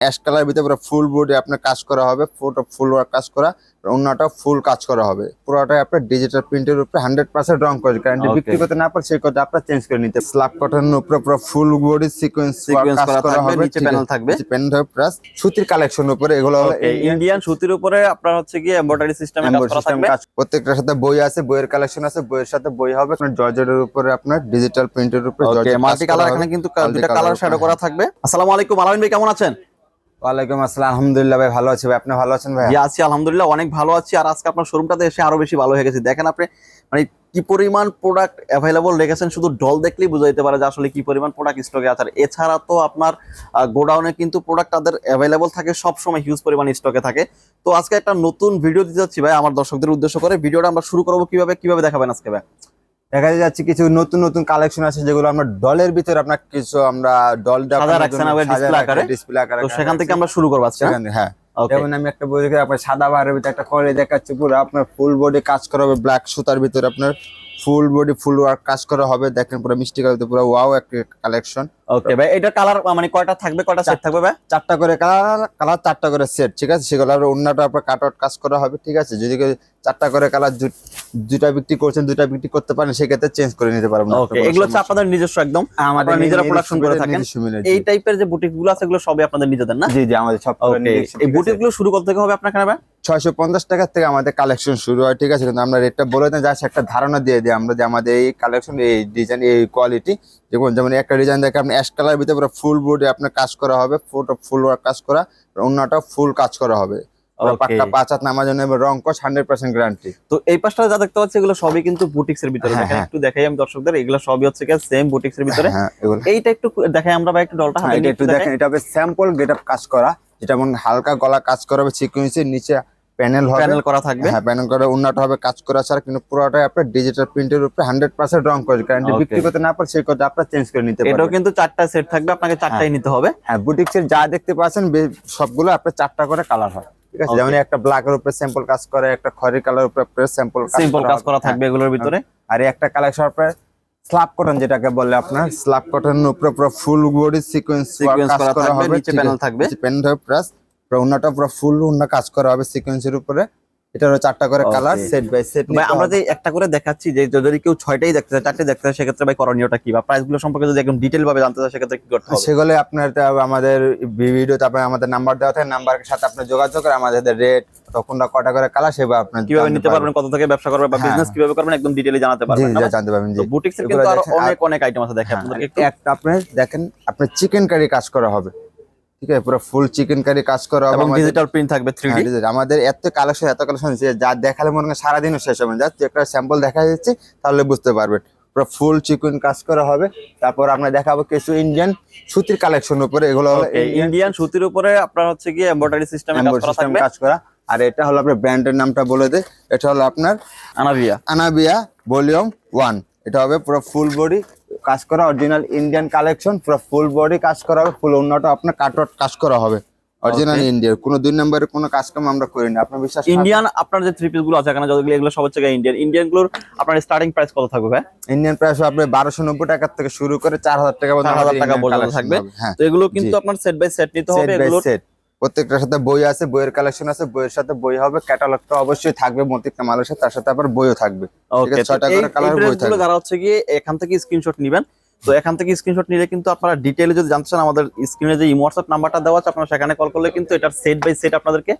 Ash colour ভিতরে পুরো full body আপনার কাজ করা হবে পুরোটা ফুল ওয়ার্ক কাজ করা অন্যটা ফুল কাজ করা হবে। পুরোটাই আপনার ডিজিটাল প্রিন্টের উপরে হান্ড্রেড পার্সেন্ট রং করে গ্যারান্টি বিক্রি করতে না পারে সেই কথা আপনার চেঞ্জ করে নিতে স্ল্যাব কটনের উপরে পুরো ফুল বডি সিকোয়েন্স কাজ করা হবে নিচে প্যানেল থাকবে। প্যানেল হবে প্লাস সুতির কালেকশন উপরে এগুলো ইন্ডিয়ান সুতির উপরে আপনার হচ্ছে কি এমব্রয়ডারি সিস্টেম কাজ করা থাকবে। প্রত্যেকটার সাথে বই আছে বইয়ের কালেকশন আছে বইয়ের সাথে বই হবে আপনার জর্জেটের উপরে আপনার ডিজিটাল প্রিন্টের উপরে মাল্টি কালার এখানে কিন্তু দুটো কালার শ্যাডো করা থাকবে। আসসালামু আলাইকুম আলামিন ভাই কেমন আছেন? ওয়ালাইকুম আসসালাম। আলহামদুলিল্লাহ ভাই, ভালো আছি ভাই। আপনি ভালো আছেন ভাই আছি, আলহামদুলিল্লাহ, অনেক ভালো আছি। আর আজকে আপনার শোরুমটাতে এসে আরও বেশি ভালো হয়ে গেছে। দেখেন আপনি মানে কি পরিমাণ প্রোডাক্ট অ্যাভেলেবল রেখেছেন, শুধু ডল দেখলেই বোঝা পারে যে আসলে কি পরিমাণ প্রোডাক্ট স্টকে আছে। আর এছাড়া তো আপনার গোডাউনে কিন্তু প্রোডাক্ট তাদের অ্যাভেলেবল থাকে সব সময় হিউজ পরিমাণ স্টকে থাকে। তো আজকে একটা নতুন ভিডিও দিতে যাচ্ছি ভাই, আমার দর্শকদের উদ্দেশ্য করে। ভিডিওটা আমরা শুরু করব কীভাবে কীভাবে দেখাবেন আজকে ভাই? দেখা যাচ্ছে কিছু নতুন নতুন কালেকশন আছে যেগুলো আমরা ডলের ভিতরে আপনার কিছু আমরা ডল সাদা রাখছেন display আকারে? ডিসপ্লে আকারে তো সেখান থেকে আমরা শুরু করব আজকে হ্যাঁ? সেখানে হ্যাঁ. যেমন আমি একটা বই দেখি আপনার সাদা বারের ভিতরে একটা করে দেখাচ্ছি পুরো আপনার ফুল বডি কাজ করা হবে ব্ল্যাক সুতার ভিতরে আপনার ফুল বডি ফুল ওয়ার্ক কাজ করা হবে দেখেন পুরো মিষ্টি কালার পুরো ওয়াও একটা কালেকশন ওকে ভাই এটা কালার মানে কয়টা থাকবে? কয়টা সেট থাকবে ভাই? চারটা করে কালার কালার চারটা করে সেট ঠিক আছে? সেগুলো আপনার অন্যটা আপনার কাট আউট কাজ করা হবে ঠিক আছে? যদি চারটা করে কালার দুটা বিক্রি করছেন দুটা বিক্রি করতে পারেন সেক্ষেত্রে চেঞ্জ করে নিতে পারবেন ওকে এগুলো হচ্ছে আপনাদের নিজস্ব একদম। আমাদের নিজেরা production করে থাকেন? এই। টাইপের যে বুটিকগুলো আছে এগুলো সবই আপনাদের নিজেদের না? জি জি আমাদের সব এই বুটিকগুলো শুরু করতে হবে আপনার এখানে ভাই ছয়শো পঞ্চাশ টাকার থেকে আমাদের কালেকশন শুরু হয় ঠিক আছে? কিন্তু আমরা রেটটা বলে দিই জাস্ট একটা ধারণা দিয়ে দিই আমরা যে আমাদের এই কালেকশন এই ডিজাইন এই কোয়ালিটি যেমন যেমন একটা ডিজাইন দেখে আপনি অ্যাশ কালার ভিতরে পুরো ফুল বডি আপনার কাজ করা হবে ফুলটা ফুল ওয়ার্ক কাজ করা অন্যটা ফুল কাজ করা হবে। পাক্কা পাঁচ হাত নামার জন্য রং কস হান্ড্রেড পার্সেন্ট গ্যারান্টি তো এই পাশটা যা দেখতে পাচ্ছি এগুলো সবই কিন্তু বুটিক্স এর ভিতরে। হ্যাঁ, দেখেন হ্যাঁ। একটু দেখাই আমি দর্শকদের এগুলো সবই হচ্ছে কি সেম বুটিক্স এর ভিতরে। হ্যাঁ এইটা একটু দেখাই আমরা ভাই একটু ডলটা হাতে একটু একটু দেখেন এটা হবে স্যাম্পল কাজ করা যেটা হালকা গলা কাজ করা হবে সিকুয়েন্সের নিচে প্যানেল হবে। প্যানেল করা থাকবে। হ্যাঁ প্যানেল করে উন্নত হবে কাজ করা ছাড়া কিন্তু পুরোটাই আপনার ডিজিটাল প্রিন্টের উপরে হান্ড্রেড পার্সেন্ট রং করে গ্যারান্টি বিক্রি করতে না পারে সেই কথা আপনার চেঞ্জ করে নিতে এটাও কিন্তু চারটা সেট থাকবে আপনাকে চারটাই নিতে হবে। হ্যাঁ বুটিক্সের যা দেখতে পাচ্ছেন সবগুলো আপনার চারটা করে কালার হয়। ঠিক আছে? যেমন একটা ব্ল্যাকের উপরে স্যাম্পল কাজ করে একটা খয়েরি কালার উপরে স্যাম্পল সিম্পল কাজ করা থাকবে এগুলোর ভিতরে। আর একটা কালেকশন আপনার স্ল্যাব কটন যেটাকে বলে আপনার স্ল্যাব কটনের উপরে পুরো ফুল বডি সিকোয়েন্স কাজ করা থাকবে, নিচে panel থাকবে। প্যানেল হবে প্লাস পুরো ওন্নাটা পুরো ফুল ওন্না কাজ করা হবে সিকোয়েন্সের উপরে। এটা হলো চারটা করে কালার সেট বাই সেট ভাই আমরা যে একটা করে দেখাচ্ছি যে যদি কেউ ছয়টাই দেখতে চায় চারটে দেখতে চায় সেক্ষেত্রে ভাই করণীয়টা কি? বা প্রাইসগুলো সম্পর্কে যদি একদম ডিটেল ভাবে জানতে চায় সেক্ষেত্রে কি করতে হবে? সেগুলো আপনার আমাদের ভিডিও তারপরে আমাদের নাম্বার দেওয়া থাকে নাম্বারের সাথে আপনার যোগাযোগ করে আমাদের রেট তখনটা কটা করে কালার সেভাবে আপনার কীভাবে নিতে পারবেন কত থেকে ব্যবসা করবেন বা হ্যাঁ। বিজনেস কীভাবে করবেন একদম ডিটেইলে জানাতে পারবেন জি, জানতে পারবেন জি। বুটিক্স কিন্তু আরও অনেক অনেক আইটেম আছে দেখেন হ্যাঁ, আপনাদেরকে একটু একটা আপনার দেখেন আপনি চিকেন কারি কাজ করা হবে। ঠিক আছে? পুরো ফুল চিকেন কারি কাজ করা হবে এবং ডিজিটাল প্রিন্ট থাকবে 3D হ্যাঁ, আমাদের এত কালেকশন এত কালেকশন আছে যা দেখালে মনে হয় সারাদিনও শেষ হবে জাস্ট একটা স্যাম্পল দেখা যাচ্ছে তাহলে বুঝতে পারবেন। পুরো ফুল চিকেন কাজ করা হবে। তারপর আমরা দেখাবো কিছু ইন্ডিয়ান সুতির কালেকশন উপরে। এগুলো ইন্ডিয়ান সুতির উপরে আপনার হচ্ছে কি এমব্রয়ডারি সিস্টেমে কাজ করা থাকবে। কাজ করা। আর এটা হলো আপনার ব্র্যান্ডের নামটা বলে দে। এটা হলো আপনার আনাবিয়া। আনাবিয়া ভলিউম ওয়ান এটা হবে পুরো ফুল বডি কাজ করা অরিজিনাল ইন্ডিয়ান কালেকশন পুরো ফুল বডি কাজ করা হবে ফুল অন্যটা আপনার কাটওয়ার্ট কাজ করা হবে। অরিজিনাল ইন্ডিয়ার কোনো দুই নম্বরের কোনো কাজ কাম আমরা করি না আপনার বিশ্বাস ইন্ডিয়ান আপনার যে থ্রি পিসগুলো আছে এখানে যতগুলো এগুলো সব হচ্ছে ইন্ডিয়ান ইন্ডিয়ানগুলোর আপনার স্টার্টিং প্রাইস কত থাকবে ভাই? ইন্ডিয়ান প্রাইস আপনি বারোশো নব্বই টাকা থেকে শুরু করে চার হাজার টাকা পর্যন্ত 4,000 আমাদের টাকা পর্যন্ত থাকবে। হ্যাঁ। তো এগুলো কিন্তু আপনার সেট বাই সেট নিতে হবে এগুলো সেট প্রত্যেকটার সাথে বই আছে বইয়ের কালেকশন আছে বইয়ের সাথে বই হবে ক্যাটালগটা অবশ্যই থাকবে মতিকটা মালের সাথে তার সাথে আবার বইও থাকবে। ছয়টা করে colour বই থাকবে। যারা হচ্ছে গিয়ে এখান থেকে স্ক্রিনশট নেবেন তো এখান থেকে স্ক্রিনশট নিলে কিন্তু আপনারা ডিটেইলে যদি জানতে চান আমাদের স্ক্রিনে যে হোয়াটসঅ্যাপ নাম্বারটা দেওয়া আছে আপনারা সেখানে কল করলে কিন্তু এটার সেট বাই সেট আপনাদেরকে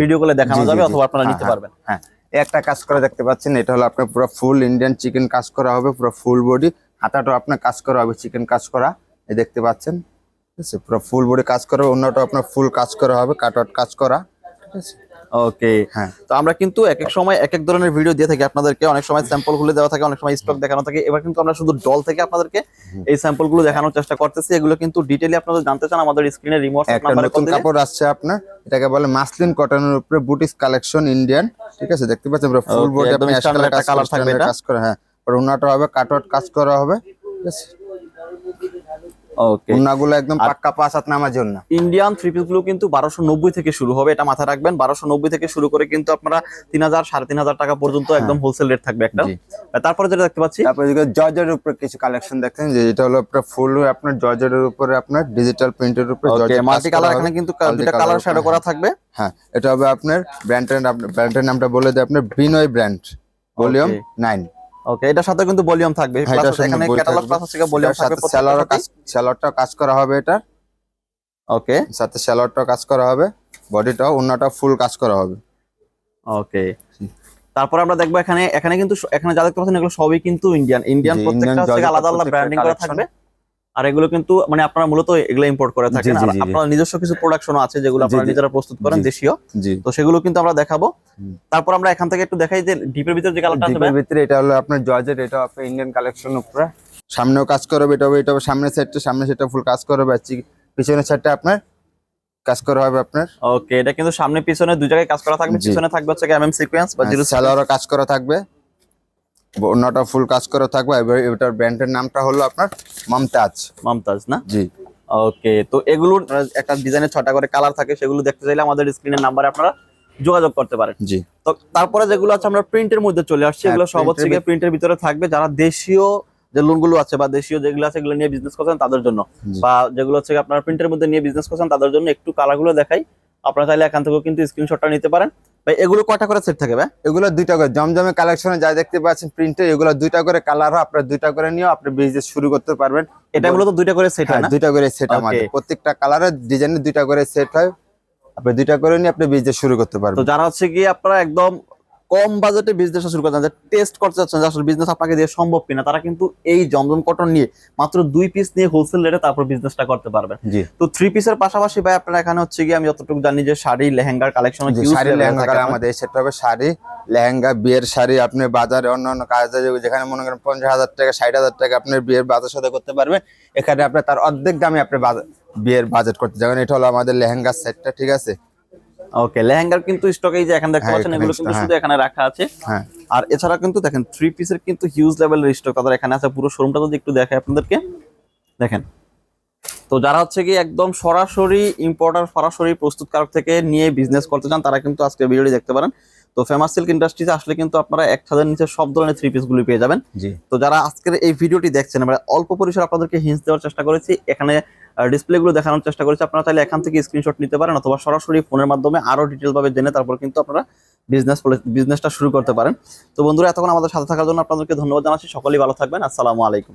ভিডিও কলে দেখানো যাবে অথবা আপনারা হ্যাঁ, নিতে হ্যাঁ, পারবেন। হ্যাঁ। একটা কাজ করে দেখতে পাচ্ছেন এটা হলো আপনার পুরো ফুল ইন্ডিয়ান চিকেন কাজ করা হবে পুরো ফুল বডি হাতাটাও আপনার কাজ করা হবে চিকেন কাজ করা এই দেখতে পাচ্ছেন। ঠিক আছে? পুরো ফুল বডি কাজ করা অন্যটা আপনার ফুল কাজ করা হবে কাটআউট কাজ করা। ঠিক আছে? ওকে হ্যাঁ। তো আমরা কিন্তু এক এক সময় এক এক ধরনের ভিডিও দিয়ে থাকি আপনাদেরকে। অনেক সময় স্যাম্পলগুলো দেওয়া থাকে অনেক সময় স্টক দেখানো থাকে। এবার কিন্তু আমরা শুধু ডল থেকে আপনাদেরকে এই স্যাম্পলগুলো দেখানোর চেষ্টা করতেছি। এগুলো কিন্তু ডিটেইলি আপনারা জানতে চান আমাদের স্ক্রিনে রিমোট একটা নতুন কাপড় আসছে আপনার এটাকে বলে মাসলিন কটনের উপরে বুটিক্স কালেকশন ইন্ডিয়ান ঠিক আছে? দেখতে পাচ্ছেন পুরো ফুল বডি একদম কালার থাকবে কাজ করা হ্যাঁ। আর ওনাটা হবে কাটআউট কাজ করা হবে। ঠিক আছে? ওকে উন্নাগুলো একদম পাক্কা পাঁচ হাত নামার জন্য। ইন্ডিয়ান থ্রি পিসগুলো কিন্তু বারোশো নব্বই থেকে শুরু হবে এটা মাথায় রাখবেন। বারোশো নব্বই থেকে শুরু করে কিন্তু আপনারা তিন হাজার সাড়ে তিন হাজার টাকা পর্যন্ত একদম হোলসেল রেট থাকবে একটা। তারপরে যেটা দেখতে পাচ্ছি তারপরে জর্জের উপরে কিছু কালেকশন দেখছেন যে এটা হলো আপনার ফুল আপনার জর্জের উপরে আপনার ডিজিটাল প্রিন্টের উপরে মাল্টি কালার এখানে কিন্তু দুটা কালার শ্যাডো করা থাকবে। হ্যাঁ এটা হবে আপনার ব্র্যান্ডের ব্র্যান্ডের নামটা বলে দিই আপনার Binoy brand volume nine okay এটা সাথে কিন্তু ভলিউম থাকবে। হ্যাঁ, সঙ্গে এখানে ক্যাটালগ। প্লাস আছে ভলিউম থাকবে। স্যালোয়ারও কাজ সেলারটা কাজ করা হবে এটা। ওকে সাথে সেলারটা কাজ করা হবে। বডিটা অন্যটা ফুল কাজ করা হবে। ওকে তারপর আমরা দেখব এখানে এখানে কিন্তু এখানে যা দেখতে পাচ্ছেন এগুলো সবই কিন্তু ইন্ডিয়ান ইন্ডিয়ান প্রত্যেকটা আলাদা আলাদা ব্র্যান্ডিং করা থাকবে। আর এগুলো কিন্তু মানে আপনারা মূলত এগুলো ইম্পোর্ট করে থাকেন। আর। আপনারা নিজস্ব কিছু প্রোডাকশন আছে যেগুলো আপনারা নিজেরা প্রস্তুত করেন দেশীয়। তো সেগুলো কিন্তু আমরা দেখাবো। তারপর আমরা এখান থেকে একটু দেখাই যে ডিপের ভিতরে যে কালারটা আছে ডিপের ভিতরে এটা হলো আপনার জর্জেট এটা আপনার ইন্ডিয়ান কালেকশন উপরে। সামনেও কাজ করবে এটা হবে এটা হবে সামনের সাইডটা সামনে সেটা ফুল কাজ করবে। আর পিছনের সাইডটা আপনার কাজ করা হবে আপনার। ওকে এটা কিন্তু সামনে পিছনে দুই জায়গায় কাজ করা থাকবে পিছনে থাকবে হচ্ছে এমএম সিকোয়েন্স বা জিরো স্যালোয়ারও কাজ করা থাকবে। অন্যটা ফুল কাজ করা থাকবে। এবার এটার ব্র্যান্ডের নামটা হলো আপনার মমতাজ। মমতাজ না? জি। ওকে তো এগুলোর আহ, একটা ডিজাইনের ছটা করে কালার থাকে সেগুলো দেখতে চাইলে আমাদের স্ক্রিনের নাম্বারে আপনারা যোগাযোগ করতে পারেন। জি। তো তারপরে যেগুলো আছে আমরা প্রিন্টের মধ্যে চলে আসছি হ্যাঁ, এগুলো সব হচ্ছে প্রিন্টের ভিতরে থাকবে। যারা দেশীয় যে লোনগুলো আছে বা দেশীয় যেগুলো আছে এগুলো নিয়ে বিজনেস করছেন তাদের জন্য। বা যেগুলো হচ্ছে আপনারা প্রিন্টের মধ্যে নিয়ে বিজনেস করছেন তাদের জন্য একটু কালারগুলো দেখাই। আপনারা চাইলে এখান থেকেও কিন্তু স্ক্রিনশটটা নিতে পারেন। ভাই এগুলো কটা করে সেট থাকে ভাই? এগুলো দুইটা করে। জমজমে কালেকশনে যা দেখতে পাচ্ছেন প্রিন্টে এগুলো দুইটা করে কালার হয় আপনার দুইটা করে নিয়েও আপনি বিজনেস শুরু করতে পারবেন। এটা তো দুইটা করে সেট হ্যাঁ হয় দুইটা করে সেট. আমাদের। প্রত্যেকটা কালারের ডিজাইনে দুইটা করে সেট হয়। আপনি দুইটা করে নিয়ে আপনি বিজনেস শুরু করতে পারবেন। তো যারা হচ্ছে কি আপনারা একদম কম বাজেটে বিজনেস শুরু করতে চান টেস্ট করতে চাচ্ছেন যে আসলে বিজনেস আপনাকে দিয়ে সম্ভব কিনা তারা কিন্তু এই জমজম কটন নিয়ে মাত্র দুই পিস নিয়ে হোলসেল রেটে তারপর বিজনেসটা করতে পারবেন। তো থ্রি পিসের পাশাপাশি ভাই আপনারা এখানে হচ্ছে গিয়ে আমি যতটুকু জানি যে শাড়ি লেহেঙ্গার কালেকশন শাড়ি লেহেঙ্গা আমাদের সেটা হবে শাড়ি লেহেঙ্গা বিয়ের শাড়ি আপনি বাজারে অন্য অন্য কাজে যেখানে মনে করেন পঞ্চাশ হাজার টাকা ষাট হাজার টাকা আপনার বিয়ের বাজার সাথে করতে পারবেন এখানে আপনি তার অর্ধেক দামে আপনি বিয়ের বাজেট করতে যাবেন এটা হলো আমাদের লেহেঙ্গার সেটটা ঠিক আছে? ওকে লেহেঙ্গার কিন্তু স্টক এই যে এখানে দেখতে হ্যাঁ, পাচ্ছেন এগুলো কিন্তু হ্যাঁ। শুধু এখানে রাখা আছে। হ্যাঁ। আর এছাড়া কিন্তু দেখেন থ্রি পিসের কিন্তু হিউজ লেভেলের স্টক তাদের এখানে আছে। পুরো শোরুমটা যদি একটু দেখে আপনাদেরকে। দেখেন। তো যারা হচ্ছে কি একদম সরাসরি ইম্পোর্টার সরাসরি প্রস্তুতকারক থেকে নিয়ে বিজনেস করতে চান তারা কিন্তু আজকে ভিডিওটি দেখতে পারেন। তো ফেমাস সিল্ক ইন্ডাস্ট্রিতে আসলে কিন্তু আপনারা এক হাজার নিচে সব ধরনের থ্রি পিসগুলি পেয়ে যাবেন। তো যারা আজকের এই ভিডিওটি দেখছেন আমরা অল্প পরিসর আপনাদেরকে হিন্স দেওয়ার চেষ্টা করেছি। এখানে ডিসপ্লে গুলো দেখানোর চেষ্টা করেছি। আপনারা তাহলে এখান থেকে স্ক্রিনশট নিতে পারেন অথবা সরাসরি ফোনের মাধ্যমে আরও ডিটেল ভাবে জেনে তারপর কিন্তু আপনারা বিজনেস বিজনেসটা শুরু করতে পারেন। তো বন্ধুরা, এতক্ষণ আমাদের সাথে থাকার জন্য আপনাদেরকে ধন্যবাদ জানাচ্ছি। সকলেই ভালো থাকবেন। আসসালামু আলাইকুম।